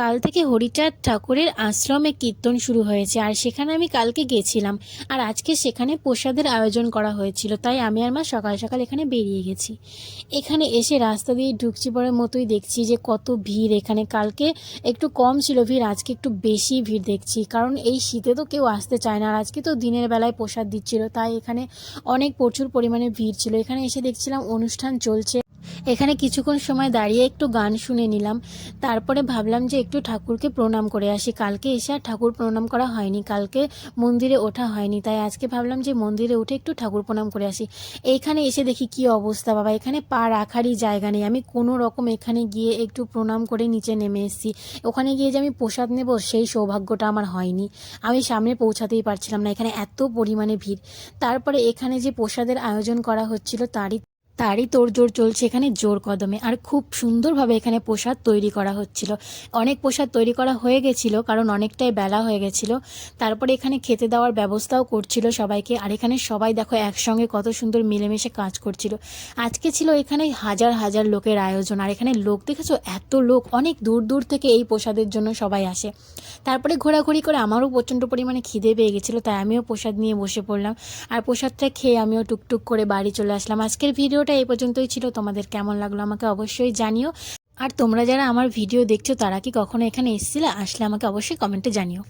কাল থেকে হরিচাঁদ ঠাকুরের আশ্রমে কীর্তন শুরু হয়েছে, আর সেখানে আমি কালকে গেছিলাম। আর আজকে সেখানে প্রসাদের আয়োজন করা হয়েছিল, তাই আমি আর মা সকাল সকাল এখানে বেরিয়ে গেছি। এখানে এসে রাস্তা দিয়ে ঢুকছি পরের মতোই দেখছি যে কত ভিড় এখানে। কালকে একটু কম ছিল ভিড়, আজকে একটু বেশি ভিড় দেখছি, কারণ এই শীতে তো কেউ আসতে চায় না, আর আজকে তো দিনের বেলায় প্রসাদ দিচ্ছিল, তাই এখানে অনেক প্রচুর পরিমাণে ভিড় ছিল। এখানে এসে দেখছিলাম অনুষ্ঠান চলছে। এখানে কিছুক্ষণ সময় দাঁড়িয়ে একটু গান শুনে নিলাম। তারপরে ভাবলাম যে একটু ঠাকুরকে প্রণাম করে আসি। কালকে এসে আর ঠাকুর প্রণাম করা হয়নি। কালকে মন্দিরে ওঠা হয়নি। তাই আজকে ভাবলাম যে মন্দিরে উঠে একটু ঠাকুর প্রণাম করে আসি। এইখানে এসে দেখি কি অবস্থা, বাবা। এখানে পা রাখারই জায়গা নেই। আমি কোনো রকম এখানে গিয়ে একটু প্রণাম করে নিচে নেমে এসেছি। ওখানে গিয়ে যে আমি প্রসাদ নেব, সেই সৌভাগ্যটা আমার হয়নি। আমি সামনে পৌঁছাতেই পারছিলাম না। এখানে এত পরিমাণে ভিড়। তারপরে এখানে যে প্রসাদের আয়োজন করা হচ্ছিল, তারই তারই তোড়জোড় চলছে এখানে জোর কদমে। আর খুব সুন্দরভাবে এখানে প্রসাদ তৈরি করা হচ্ছিল। অনেক প্রসাদ তৈরি করা হয়ে গেছিল, কারণ অনেকটাই বেলা হয়ে গেছিল। তারপরে এখানে খেতে দেওয়ার ব্যবস্থাও করছিল সবাইকে। আর এখানে সবাই দেখো একসঙ্গে কত সুন্দর মিলেমিশে কাজ করছিল। আজকে ছিল এখানে হাজার হাজার লোকের আয়োজন। আর এখানে লোক দেখেছ? এত লোক, অনেক দূর দূর থেকে এই প্রসাদের জন্য সবাই আসে। তারপরে ঘোরাঘুরি করে আমারও প্রচণ্ড পরিমাণে খিদে পেয়ে গেছিল, তাই আমিও প্রসাদ নিয়ে বসে পড়লাম। আর প্রসাদটা খেয়ে আমিও টুকটুক করে বাড়ি চলে আসলাম। আজকের ভিডিওটা এই পর্যন্তই ছিল। তোমাদের কেমন লাগল আমাকে অবশ্যই জানিও। আর তোমরা যারা আমার ভিডিও দেখছ, তারা কি কখনো এখানে এসেছিলে? আসলে আমাকে অবশ্যই কমেন্টে জানিও।